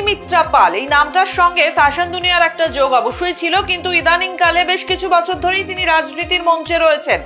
অগ্নিমিত্রা পাল। এই নামটার সঙ্গে ফ্যাশন দুনিয়ার একটা যোগ অবশ্যই ছিল, কিন্তু ইদানিং কালে বেশ কিছু বছর ধরেই তিনি রাজনীতির মঞ্চে রয়েছেন।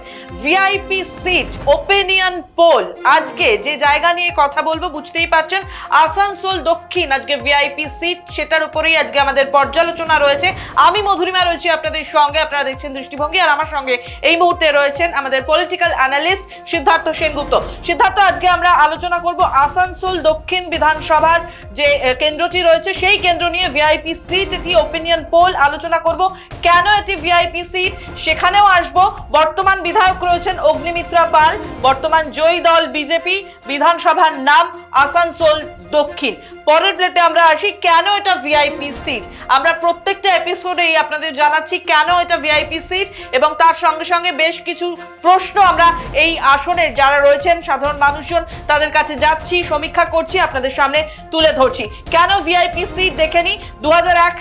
ভিআইপি সিট ওপিনিয়ন পোল আজকে যে জায়গা নিয়ে কথা বলব, বুঝতেই পারছেন, আসানসোল দক্ষিণ। আজকে ভিআইপি সিট সেটার উপরেই আজকে আমাদের পর্যালোচনা রয়েছে। আমি মধুরিমা রয়েছি আপনাদের সঙ্গে, আপনারা দেখছেন দৃষ্টিভঙ্গি, আর আমার সঙ্গে এই মুহূর্তে রয়েছেন আমাদের পলিটিক্যাল অ্যানালিস্ট সিদ্ধার্থ সেনগুপ্ত। সিদ্ধার্থ, আজকে আমরা আলোচনা করব আসানসোল দক্ষিণ বিধানসভার যে কেন্দ্রটি রয়েছে, সেই কেন্দ্র নিয়ে ভিআইপি সিট এটি ওপিনিয়ন পোল আলোচনা করব। কেন এটি ভিআইপি সিট সেখানেও আসব। বর্তমান বিধায়ক রয়েছেন অগ্নিমিত্রা পাল। বর্তমান জয়ী দল বিজেপি বিধানসভার নাম আসানসোল দক্ষিণ। পরের প্লেটে আমরা আসি, কেন এটা ভিআইপি সিট আমরা প্রত্যেকটা এপিসোডেই আপনাদের জানাচ্ছি কেন এটা ভিআইপি সিট এবং তার সঙ্গে সঙ্গে বেশ কিছু প্রশ্ন আমরা এই আসনে যারা রয়েছেন, সাধারণ মানুষজন, তাদের কাছে যাচ্ছি, সমীক্ষা করছি, আপনাদের সামনে তুলে ধরছি। কেন ভিআইপি সিট দেখে নি দু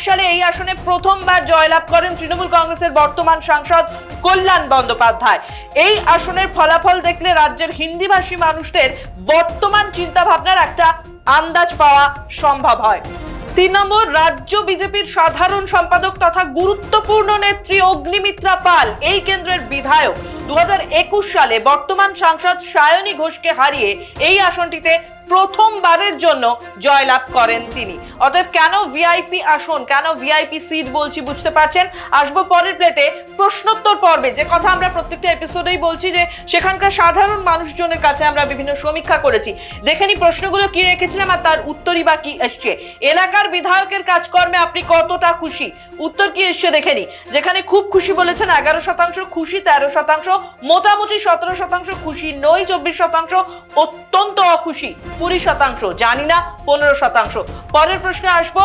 সালে এই আসনে প্রথমবার জয়লাভ করেন তৃণমূল কংগ্রেসের বর্তমান সাংসদ কল্যাণ বন্দ্যোপাধ্যায়। এই আসনের ফলাফল দেখলে রাজ্যের হিন্দিভাষী মানুষদের বর্তমান চিন্তাভাবনার একটা আন্দাজ পাওয়া সম্ভব হয়। তিন নম্বর রাজ্য বিজেপির সাধারণ সম্পাদক তথা গুরুত্বপূর্ণ নেত্রী অগ্নিমিত্রা পাল এই কেন্দ্রের বিধায়ক। দু হাজার একুশ সালে বর্তমান সাংসদ সায়নী ঘোষকে হারিয়ে এই আসনটিতে প্রথমবারের জন্য জয়লাভ করেন তিনি। অতএব কেন ভিআইপি আসন, কেন ভিআইপি সিট বলছি বুঝতে পারছেন? আসব পরের প্লেটে প্রশ্নোত্তর পর্বে। যে কথা আমরা প্রত্যেকটা এপিসোডেই বলছি যে, সেখানকার সাধারণ মানুষজনের কাছে আমরা বিভিন্ন সমীক্ষা করেছি। দেখে নি প্রশ্নগুলো কি রেখেছিলাম আর তার উত্তরই বা কি এসছে। এলাকার বিধায়কের কাজকর্মে আপনি কতটা খুশি? উত্তর কি এসছে দেখে নি যেখানে খুব খুশি বলেছেন এগারো শতাংশ খুশি, তেরো শতাংশ, মোটামুটি সতেরো শতাংশ খুশি নই চব্বিশ শতাংশ অত্যন্ত অখুশি। কুড়ি শতাংশ, জানি না, পনেরো শতাংশ। পরের প্রশ্নে আসব,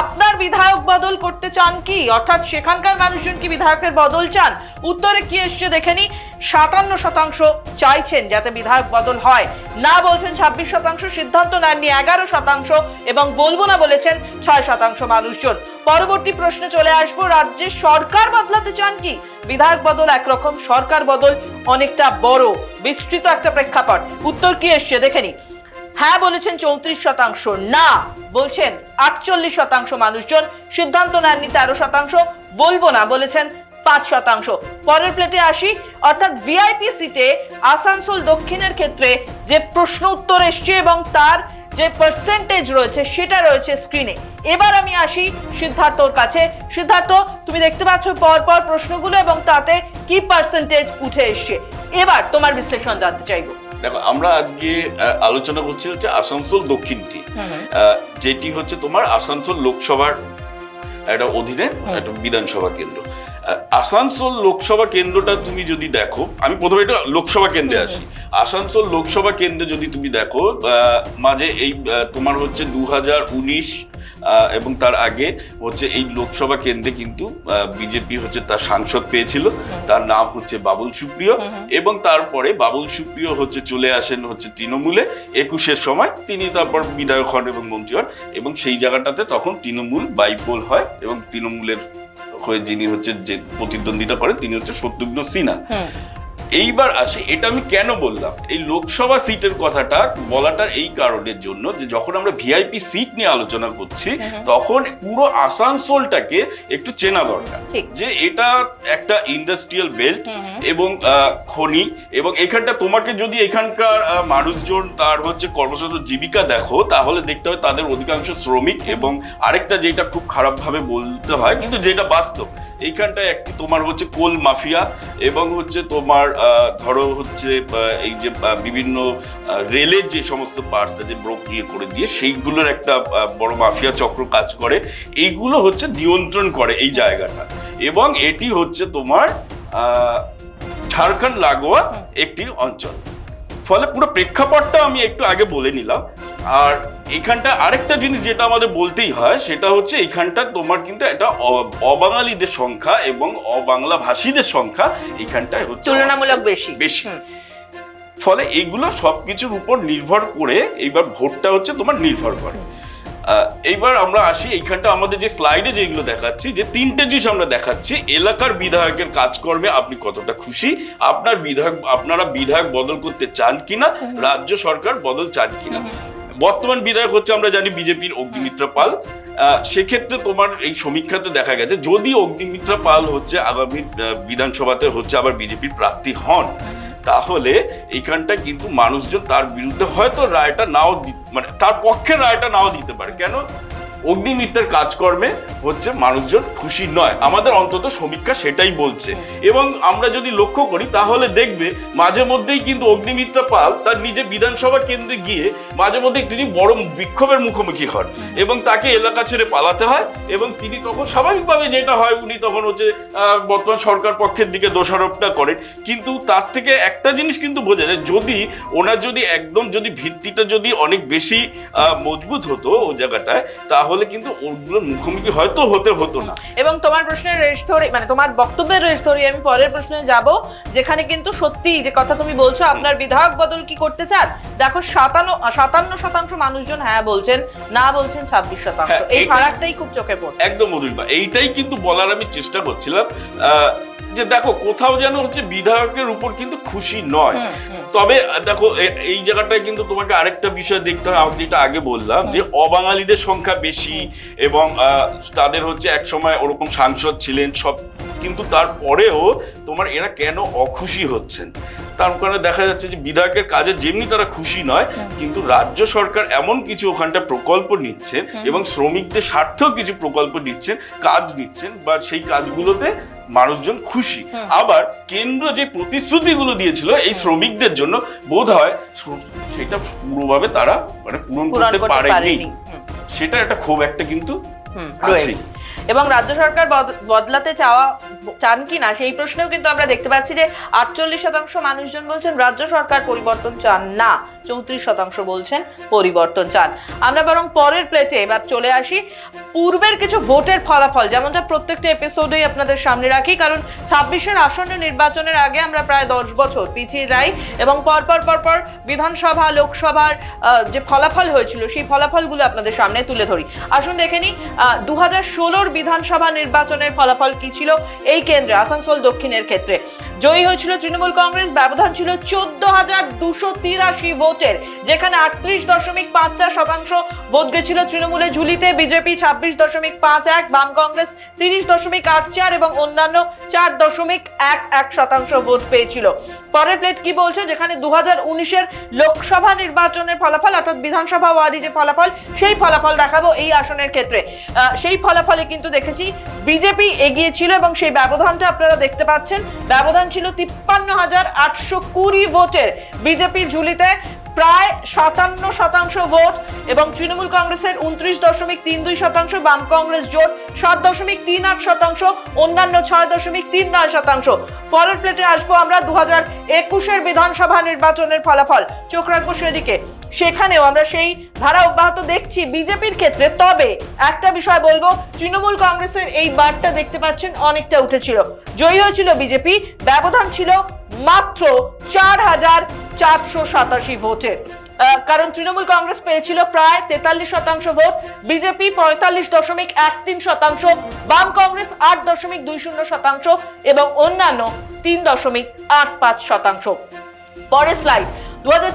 আপনার বিধায়ক বদল করতে চান কি? অর্থাৎ সেখানকার মানুষজন কি বিধায়কের বদল চান? উত্তরে কি এসছে দেখে নি, সাতান্ন শতাংশ চাইছেন যাতে বিধায়ক বদল হয়। না বলছেন ছাব্বিশ শতাংশ, সিদ্ধান্ত নেননি এগারো শতাংশ এবং বলব না বলেছেন ছয় শতাংশ মানুষজন। পরবর্তী প্রশ্নে চলে আসব, রাজ্যে সরকার বদলাতে চান কি? বিধায়ক বদল একরকম, সরকার বদল অনেকটা বড়, বিস্তৃত একটা প্রেক্ষাপট। উত্তর কি এসছে দেখে নি হ্যাঁ বলেছেন চৌত্রিশ শতাংশ, না। বলছেন আটচল্লিশ শতাংশ মানুষজন সিদ্ধান্ত নেননি তেরো শতাংশ, বলব না, বলেছেন পাঁচ শতাংশ। পরের প্লেটে আসি, অর্থাৎ ভিআইপি সিটে আসানসোল দক্ষিণের ক্ষেত্রে যে প্রশ্ন উত্তর এসছে এবং তার যে পার্সেন্টেজ রয়েছে সেটা রয়েছে স্ক্রিনে এবার আমি আসি সিদ্ধার্থর কাছে। সিদ্ধার্থ, তুমি দেখতে পাচ্ছ পর পর প্রশ্নগুলো এবং তাতে কি পার্সেন্টেজ উঠে এসছে। এবার তোমার বিশ্লেষণ জানতে চাইব। দেখো আমরা আজকে আলোচনা করছি হচ্ছে আসানসোল দক্ষিণটি। যেটি হচ্ছে তোমার আসানসোল লোকসভার একটা অধীনে একটা বিধানসভা কেন্দ্র। আসানসোল লোকসভা কেন্দ্রটা তুমি যদি দেখো আমি প্রথমে এটা লোকসভা কেন্দ্রে আসি। আসানসোল লোকসভা কেন্দ্রে যদি তুমি দেখো আহ, মাঝে এই তোমার হচ্ছে দু হাজার উনিশ এবং তার আগে হচ্ছে এই লোকসভা কেন্দ্রে কিন্তু বিজেপি হচ্ছে তার সাংসদ পেয়েছিল। তার নাম হচ্ছে বাবুল সুপ্রিয় এবং তারপরে বাবুল সুপ্রিয় হচ্ছে চলে আসেন হচ্ছে তৃণমূলে। একুশের সময় তিনি তারপর বিধায়ক হন এবং মন্ত্রী হন এবং সেই জায়গাটাতে তখন তৃণমূল বাইপোল হয় এবং তৃণমূলের হয়ে যিনি হচ্ছে যে প্রতিদ্বন্দ্বিতা করেন তিনি হচ্ছে শত্রুঘ্ন সিনহা। এইবার আসে এটা আমি কেন বললাম? এই লোকসভা সিটের কথাটা বলাটার এই কারণের জন্য যে যখন আমরা ভিআইপি সিট নিয়ে আলোচনা করছি তখন পুরো আসানসোলটাকে একটু চেনা দরকার। যে এটা একটা ইন্ডাস্ট্রিয়াল বেল্ট এবং খনি এবং এখানটা তোমাকে যদি এখানকার মানুষজন তার হচ্ছে কর্মসংস্থান জীবিকা দেখো তাহলে দেখতে হবে তাদের অধিকাংশ শ্রমিক এবং আরেকটা যেটা খুব খারাপভাবে বলতে হয় কিন্তু যেটা বাস্তব এইখানটায় একটি তোমার হচ্ছে কোল মাফিয়া এবং হচ্ছে তোমার ধরো হচ্ছে এই যে বিভিন্ন রেলের যে সমস্ত পার্টস আছে ব্রোক ইয়ে করে দিয়ে সেইগুলোর একটা বড় মাফিয়া চক্র কাজ করে, এইগুলো হচ্ছে নিয়ন্ত্রণ করে এই জায়গাটা। এবং এটি হচ্ছে তোমার ঝাড়খণ্ড লাগোয়া একটি অঞ্চল। ফলে পুরো প্রেক্ষাপটটা আমি একটু আগে বলে নিলাম। আর এখানটা আরেকটা জিনিস যেটা আমাদের বলতেই হয় সেটা হচ্ছে এখানটা তোমার কিন্তু একটা অবাঙালিদের সংখ্যা এবং অবাংলা ভাষীদের সংখ্যা এখানটায় হচ্ছে তুলনামূলক বেশি। বেশি। ফলে এইগুলো সবকিছুর উপর নির্ভর করে এইবার ভোটটা হচ্ছে তোমার নির্ভর করে। এইবার আমরা আসি এইখানটা আমাদের যে স্লাইডে যেগুলো দেখাচ্ছি, যে তিনটে জিনিস আমরা দেখাচ্ছি, এলাকার বিধায়কের কাজকর্মে আপনি কতটা খুশি, আপনার বিধায়ক, আপনারা বিধায়ক বদল করতে চান কিনা, রাজ্য সরকার বদল চান কিনা? বর্তমান বিধায়ক হচ্ছে আমরা জানি বিজেপির অগ্নিমিত্রা পাল। সেক্ষেত্রে তোমার এই সমীক্ষাতে দেখা গেছে, যদি অগ্নিমিত্রা পাল হচ্ছে আগামী বিধানসভাতে হচ্ছে আবার বিজেপির প্রার্থী হন তাহলে এইখানটা কিন্তু মানুষজন তার বিরুদ্ধে হয়তো রায়টা নাও মানে তার পক্ষে রায়টা নাও দিতে পারে। কেন? অগ্নিমিত্রের কাজকর্মে হচ্ছে মানুষজন খুশি নয়। আমাদের অন্তত সমীক্ষা সেটাই বলছে। এবং আমরা যদি লক্ষ্য করি, তাহলে দেখবে মাঝে মধ্যেই কিন্তু অগ্নিমিত্রা পাল তার নিজে বিধানসভা কেন্দ্রে গিয়ে মাঝে মধ্যে তিনি বড় বিক্ষোভের মুখোমুখি হন এবং তাকে এলাকা ছেড়ে পালাতে হয় এবং তিনি তখন স্বাভাবিকভাবে যেটা হয়, উনি তখন হচ্ছে বর্তমান সরকার পক্ষের দিকে দোষারোপটা করেন। কিন্তু তার থেকে একটা জিনিস কিন্তু বোঝা যায়, যদি ওনার যদি একদম যদি ভিত্তিটা যদি অনেক বেশি মজবুত হতো ও জায়গাটায়, তাহলে কিন্তু ওগুলোর মুখোমুখি হয়তো হতে হতো না। এবং তোমার প্রশ্নের রেশ ধরে মানে তোমার বক্তব্যের রেশ ধরে আমি পরের প্রশ্নে যাব যেখানে কিন্তু সত্যি যে কথা তুমি বলছো আপনার বিধায়ক বদল কি করতে চান? দেখো সাতান্ন সাতান্ন শতাংশ মানুষজন হ্যাঁ বলছেন না বলছেন ছাব্বিশ শতাংশ। হ্যাঁ, এই ফারাকটাই খুব চোখে পড়ছে। একদম মধুরিমা এইটাই কিন্তু বলার আমি চেষ্টা করছিলাম। আহ, যে দেখো কোথাও যেন হচ্ছে বিধায়কের উপর কিন্তু খুশি নয়। তবে দেখো এই জায়গাটায় কিন্তু তোমাকে আরেকটা বিষয় দেখতে হয় আমি যেটা আগে বললাম যে অবাঙালিদের সংখ্যা বেশি এবং তাদের হচ্ছে এক সময় ওরকম সাংসদ ছিলেন সব কিন্তু তারপরেও তোমার এরা কেন অখুশি হচ্ছেন? তার কারণে দেখা যাচ্ছে যে বিধায়কের কাজে যেমনি তারা খুশি নয় কিন্তু রাজ্য সরকার এমন কিছু ওখানটা প্রকল্প নিচ্ছেন এবং শ্রমিকদের স্বার্থেও কিছু প্রকল্প নিচ্ছেন কাজ নিচ্ছেন বা সেই কাজগুলোতে মানুষজন খুশি। আবার কেন্দ্র যে প্রতিশ্রুতিগুলো দিয়েছিল এই শ্রমিকদের জন্য বোধ হয় সেটা পুরোভাবে তারা মানে পূরণ করতে পারেনি। সেটা একটা খুব একটা কিন্তু আছে। এবং রাজ্য সরকার বদলাতে চাওয়া চান কি না, সেই প্রশ্নেও কিন্তু আমরা দেখতে পাচ্ছি যে আটচল্লিশ শতাংশ মানুষজন বলছেন রাজ্য সরকার পরিবর্তন চান না, চৌত্রিশ শতাংশ বলছেন পরিবর্তন চান। আমরা বরং পরের প্লেটে এবার চলে আসি। পূর্বের কিছু ভোটের ফলাফল, যেমনটা প্রত্যেকটা এপিসোডেই আপনাদের সামনে রাখি, কারণ ছাব্বিশের আসন্ন নির্বাচনের আগে আমরা প্রায় দশ বছর পিছিয়ে যাই এবং পরপর পরপর বিধানসভা, লোকসভার যে ফলাফল হয়েছিল, সেই ফলাফলগুলো আপনাদের সামনে তুলে ধরি। আসুন দেখে নিই দু হাজার ষোলোর বিধানসভা নির্বাচনের ফলাফল কি ছিল? এই কেন্দ্রে আসানসোল দক্ষিণের ক্ষেত্রে। জয়ী হয়েছিল তৃণমূল কংগ্রেস, ব্যবধান ছিল চোদ্দ হাজার দুশো তিরাশি ভোটের, যেখানে আটত্রিশ দশমিক পাঁচ চার শতাংশ ভোট গেছিল তৃণমূলের ঝুলিতে, বিজেপি ছাব্বিশ দশমিক পাঁচ এক, বাম কংগ্রেস তিরিশ দশমিক আট চার এবং অন্যান্য চার দশমিক এক এক শতাংশ ভোট পেয়েছিল। পরের প্লেট কি বলছে? যেখানে দু হাজার উনিশের লোকসভা নির্বাচনের ফলাফল, অর্থাৎ বিধানসভা ওয়ারি যে ফলাফল, সেই ফলাফল দেখাবো এই আসনের ক্ষেত্রে। সেই ফলাফলে কিন্তু দেখেছি বিজেপি এগিয়ে ছিল এবং সেই ব্যবধানটা আপনারা দেখতে পাচ্ছেন। ব্যবধান ছিল তিপ্পান্ন হাজার আটশো কুড়ি ভোটের। বিজেপির ঝুলিতে প্রায় সাতান্ন শতাংশ ভোট এবং তৃণমূল কংগ্রেসের উনত্রিশ দশমিক তিন দুই শতাংশ, বাম কংগ্রেস জোট সাত দশমিক তিন আট শতাংশ, অন্যান্য ছয় দশমিক তিন নয় শতাংশ। পরের প্লেটে আসব আমরা দু হাজার একুশের বিধানসভা নির্বাচনের ফলাফল। চোখ রাখব সেদিকে। সেখানেও আমরা সেই ধারা অব্যাহত দেখছি বিজেপির ক্ষেত্রে। তবে একটা বিষয় বলব, তৃণমূল কংগ্রেসের এই বারটা দেখতে পাচ্ছেন, অনেকটা উঠেছিল। জয়ী হয়েছিল বিজেপি, ব্যবধান ছিল মাত্র চার হাজার চারশো সাতাশি ভোটের কারণ তৃণমূল কংগ্রেস পেয়েছিল প্রায় তেতাল্লিশ শতাংশ ভোট, বিজেপি পঁয়তাল্লিশ দশমিক এক তিন শতাংশ, বাম কংগ্রেস আট দশমিক দুই শূন্য শতাংশ এবং অন্যান্য তিন দশমিক আট পাঁচ শতাংশ। পরের স্লাইড দু হাজার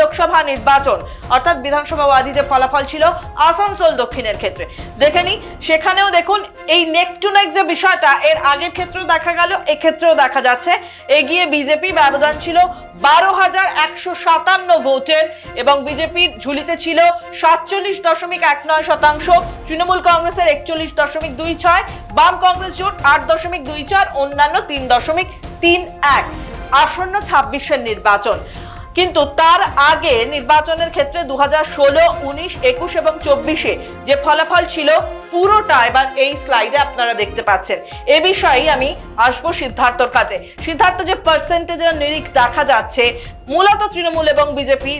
লোকসভা নির্বাচন, অর্থাৎ বিধানসভা ওয়ারি যে ফলাফল ছিল আসানসোল দক্ষিণের ক্ষেত্রে। দেখে নিই, সেখানেও দেখুন, এই নেক টু নেক যে বিষয়টা, এর আগের ক্ষেত্রেও দেখা গেল, এক্ষেত্রেও দেখা যাচ্ছে। এগিয়ে বিজেপি ব্যবধান ছিল বারো হাজার একশো সাতান্ন ভোটের এবং বিজেপির ঝুলিতে ছিল সাতচল্লিশ দশমিক এক নয় শতাংশ, তৃণমূল কংগ্রেসের একচল্লিশ দশমিক দুই ছয়, বাম কংগ্রেস জোট আট দশমিক দুই চার, অন্যান্য তিন দশমিক তিন এক। আসন্ন ছাব্বিশের নির্বাচন। কিন্তু তার আগে নির্বাচনের ক্ষেত্রে দু হাজার ষোলো, উনিশ, একুশ এবং চব্বিশে যে ফলাফল ছিল পুরোটা এবার এই স্লাইডে আপনারা দেখতে পাচ্ছেন। এ বিষয়েই আমি আসব সিদ্ধার্থর কাছে। সিদ্ধার্থ, যে পার্সেন্টেজের নিরিখ দেখা যাচ্ছে, মূলত তৃণমূল এবং বিজেপি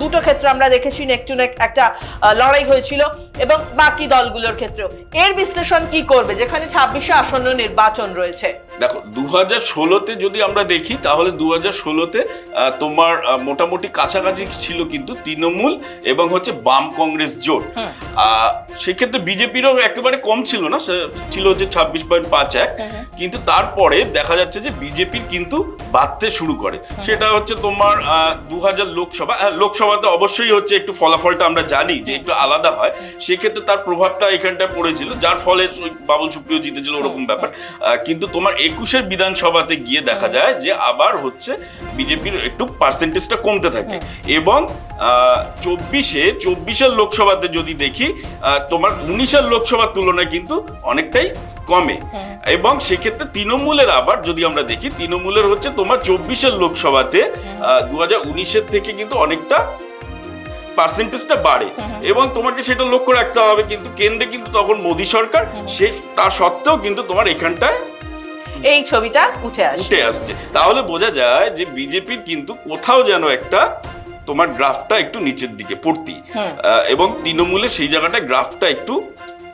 দুটো ক্ষেত্রে আমরা দেখেছি নেক নেক একটা লড়াই হয়েছিল এবং বাকি দলগুলোর ক্ষেত্রেও। এর বিশ্লেষণ কি করবে? যেখানে ছাব্বিশে আসন্ন নির্বাচন রয়েছে। দেখো দু হাজার ষোলোতে যদি আমরা দেখি তাহলে দু হাজার ষোলোতে তোমার মোটামুটি কাছাকাছি ছিল কিন্তু তৃণমূল এবং হচ্ছে বাম কংগ্রেস জোট। সেক্ষেত্রে বিজেপিরও একেবারে কম ছিল না ছিল হচ্ছে ছাব্বিশ পয়েন্ট পাঁচ এক। কিন্তু তারপরে দেখা যাচ্ছে যে বিজেপির কিন্তু বাড়তে শুরু করে। সেটা হচ্ছে তোমার দু হাজার লোকসভা হ্যাঁ, লোকসভাতে অবশ্যই হচ্ছে একটু ফলাফলটা আমরা জানি যে একটু আলাদা হয়। সেক্ষেত্রে তার প্রভাবটা এখানটায় পড়েছিল যার ফলে বাবুল সুপ্রিয় জিতেছিল ওরকম ব্যাপার। কিন্তু তোমার একুশের বিধানসভাতে গিয়ে দেখা যায় যে আবার হচ্ছে বিজেপির একটু পার্সেন্টেজটা কমতে থাকে। এবং চব্বিশে চব্বিশের লোকসভাতে যদি দেখি তোমার উনিশের লোকসভার তুলনায় কিন্তু অনেকটাই কমে। এবং সেক্ষেত্রে তৃণমূলের আবার যদি আমরা দেখি তৃণমূলের হচ্ছে তোমার চব্বিশের লোকসভাতে দু হাজার উনিশের থেকে কিন্তু অনেকটা পার্সেন্টেজটা বাড়ে। এবং তোমাকে সেটা লক্ষ্য রাখতে হবে কিন্তু কেন্দ্রে কিন্তু তখন মোদী সরকার সে তা সত্ত্বেও কিন্তু তোমার এখানটায় এই ছবিটা উঠে আসে। উঠে আসছে। তাহলে বোঝা যায় যে বিজেপির কিন্তু কোথাও যেন একটা তোমার গ্রাফটা একটু নিচের দিকে পড়তি। এবং তৃণমূলের সেই জায়গাটায় গ্রাফটা একটু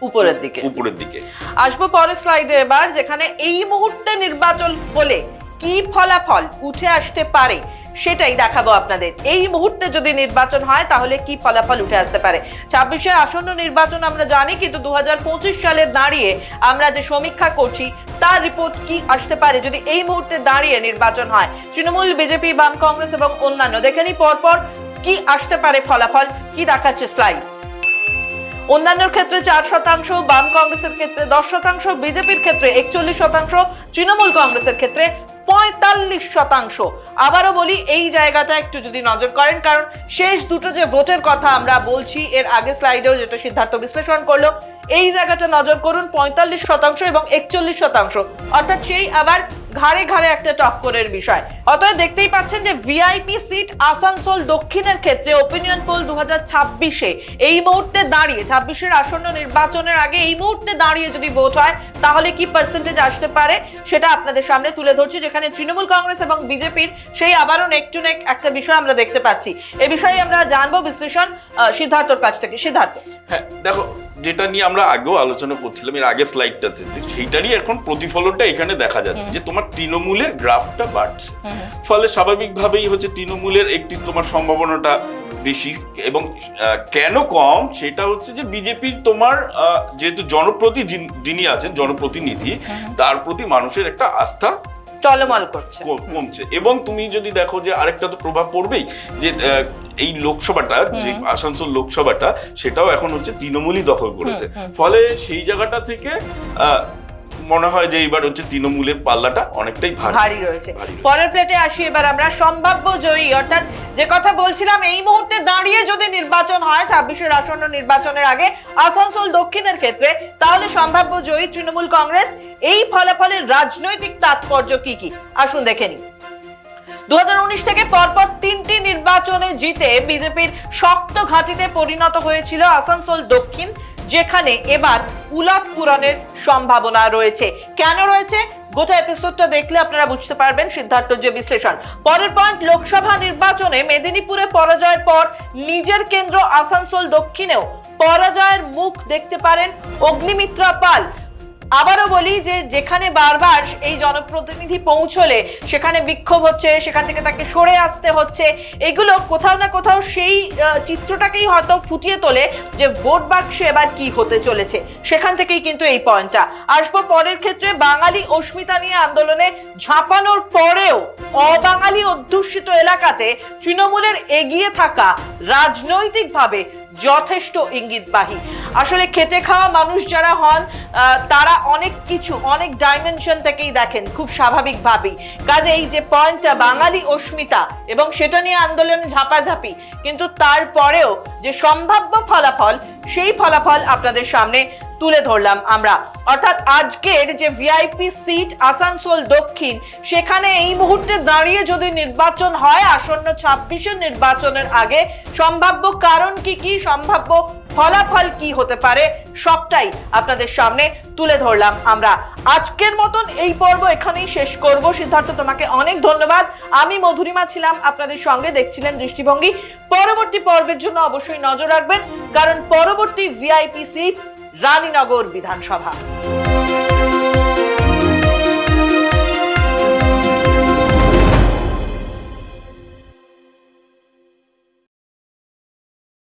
উপরের দিকে। উপরের দিকে। আসব পরের স্লাইডে এবার যেখানে এই মুহূর্তে নির্বাচন হলে কি ফলাফল উঠে আসতে পারে সেটাই দেখাবো আপনাদের। এই মুহূর্তে যদি নির্বাচন হয়, তাহলে কি ফলাফল উঠে আসতে পারে? ছাব্বিশে আসন্ন নির্বাচন আমরা জানি, কিন্তু দু হাজার পঁচিশ সালে দাঁড়িয়ে আমরা যে সমীক্ষা করছি, তার রিপোর্ট কি আসতে পারে যদি এই মুহূর্তে দাঁড়িয়ে নির্বাচন হয়? তৃণমূল, বিজেপি, বাম কংগ্রেস এবং অন্যান্য, দেখে নিই পরপর কি আসতে পারে ফলাফল, কি দেখাচ্ছে স্লাইড অন্যান্যর ক্ষেত্রে চার শতাংশ, বাম কংগ্রেসের ক্ষেত্রে দশ শতাংশ, বিজেপির ক্ষেত্রে একচল্লিশ শতাংশ, তৃণমূল কংগ্রেসের ক্ষেত্রে পঁয়তাল্লিশ শতাংশ। আবারও বলি, এই জায়গাটা একটু যদি নজর করেন, কারণ শেষ দুটো যে ভোটের কথা আমরা বলছি, এর আগে স্লাইডেও যেটা সিদ্ধার্থ বিশ্লেষণ করল, এই জায়গাটা নজর করুন, পঁয়তাল্লিশ শতাংশ এবং একচল্লিশ শতাংশ। অর্থাৎ সেই আবার ঘাড়ে ঘাড়ে একটা টক্করের বিষয়। অতএব দেখতেই পাচ্ছেন যে ভিআইপি সিট আসানসোল দক্ষিণের ক্ষেত্রে ওপিনিয়ন পোল দু ছাব্বিশে। এই মুহূর্তে দাঁড়িয়ে ছাব্বিশের আসন্ন নির্বাচনের আগে এই মুহূর্তে দাঁড়িয়ে যদি ভোট হয় তাহলে কি পার্সেন্টেজ আসতে পারে? সেটা আপনাদের সামনে তুলে ধরছি যেখানে তৃণমূল কংগ্রেস এবং বিজেপির সেই আবারও নেক টু নেক একটা বিষয় আমরা দেখতে পাচ্ছি। এ বিষয়ে আমরা জানব বিশ্লেষণ সিদ্ধার্থর কাছ থেকে। সিদ্ধার্থ। হ্যাঁ দেখো যেটা নিয়ে আমরা আগেও আলোচনা করছিলাম এর আগে স্লাইডটাতে সেইটারই এখন প্রতিফলনটা এখানে দেখা যাচ্ছে যে তোমার তৃণমূলের গ্রাফটা বাড়ছে। ফলে স্বাভাবিকভাবেই হচ্ছে তৃণমূলের একটি তোমার সম্ভাবনাটা বেশি এবং কেন কম সেটা হচ্ছে যে বিজেপির তোমার যেহেতু জনপ্রতি যিনি আছেন জনপ্রতিনিধি তার প্রতি মানুষের একটা আস্থা টলমল করছে। কমছে। এবং তুমি যদি দেখো যে আরেকটা তো প্রভাব পড়বেই যে এই লোকসভাটা যে আসানসোল লোকসভাটা সেটাও এখন হচ্ছে তৃণমূলই দখল করেছে। ফলে সেই জায়গাটা থেকে আহ, মনে হয় যে এইবার হচ্ছে তৃণমূলের পাল্লাটা অনেকটাই ভারী। ভারী রয়েছে। ভারী রয়েছে। পরের প্লেটে আসি এবার আমরা সম্ভাব্য জয়ী অর্থাৎ যে কথা বলছিলাম এই মুহূর্তে দাঁড়িয়ে যদি নির্বাচন হয় ছাব্বিশের আসন্ন নির্বাচনের আগে আসানসোল দক্ষিণের ক্ষেত্রে তাহলে সম্ভাব্য জয়ী তৃণমূল কংগ্রেস এই ফলাফলের রাজনৈতিক তাৎপর্য কি কি? আসুন দেখে নিই। দু থেকে পরপর তিনটি নির্বাচনে জিতে বিজেপির শক্ত ঘাঁটিতে পরিণত হয়েছিল আসানসোল দক্ষিণ। যেখানে এবার উলট পুরাণের সম্ভাবনা রয়েছে। কেন রয়েছে? গোটা এপিসোডটা দেখলে আপনারা বুঝতে পারবেন সিদ্ধার্থ যে বিশ্লেষণ। পরের পয়েন্ট লোকসভা নির্বাচনে মেদিনীপুরে পরাজয়ের পর নিজের কেন্দ্র আসানসোল দক্ষিণেও পরাজয়ের মুখ দেখতে পারেন অগ্নিমিত্রা পাল। আবারও বলি যে যেখানে বারবার এই জনপ্রতিনিধি পৌঁছলে, সেখানে বিক্ষোভ হচ্ছে, সেখান থেকে তাকে সরে আসতে হচ্ছে, এগুলো কোথাও না কোথাও সেই চিত্রটাকেই হয়তো ফুটিয়ে তোলে যে ভোট বাক্সে এবার কি হতে চলেছে। সেখান থেকেই কিন্তু এই পয়েন্টটা। আসব পরের ক্ষেত্রে, বাঙালি অস্মিতা নিয়ে আন্দোলনে ঝাঁপানোর পরেও অবাঙালি অধ্যুষিত এলাকাতে তৃণমূলের এগিয়ে থাকা রাজনৈতিকভাবে যথেষ্ট ইঙ্গিতবাহী। আসলে খেটে খাওয়া মানুষ যারা হন তারা অনেক কিছু, অনেক ডাইমেনশন থেকেই দেখেন, খুব স্বাভাবিকভাবেই। কাজে এই যে পয়েন্টটা বাঙালি অস্মিতা, এবং সেটা নিয়ে আন্দোলনে ঝাপাঝাপি, কিন্তু তারপরেও যে সম্ভাব্য ফলাফল, সেই ফলাফল আপনাদের সামনে তুলে ধরলাম আমরা। অর্থাৎ আজকের যে ভিআইপি সিট আসানসোল দক্ষিণ, সেখানে এই মুহূর্তে দাঁড়িয়ে যদি নির্বাচন হয়, আসন্ন ছাব্বিশের নির্বাচনের আগে, সম্ভাব্য কারণ কি কি, সম্ভাব্য ফলাফল কি হতে পারে, সবটাই আপনাদের সামনে তুলে ধরলাম আমরা। আজকের মতন এই পর্ব এখানেই শেষ করব। সিদ্ধার্থ, তোমাকে অনেক ধন্যবাদ। আমি মধুরিমা ছিলাম, আপনাদের সঙ্গে দেখছিলেন দৃষ্টিভঙ্গি। পরবর্তী পর্বের জন্য অবশ্যই নজর রাখবেন, কারণ পরবর্তী ভিআইপি সিট রানীনগর বিধানসভা।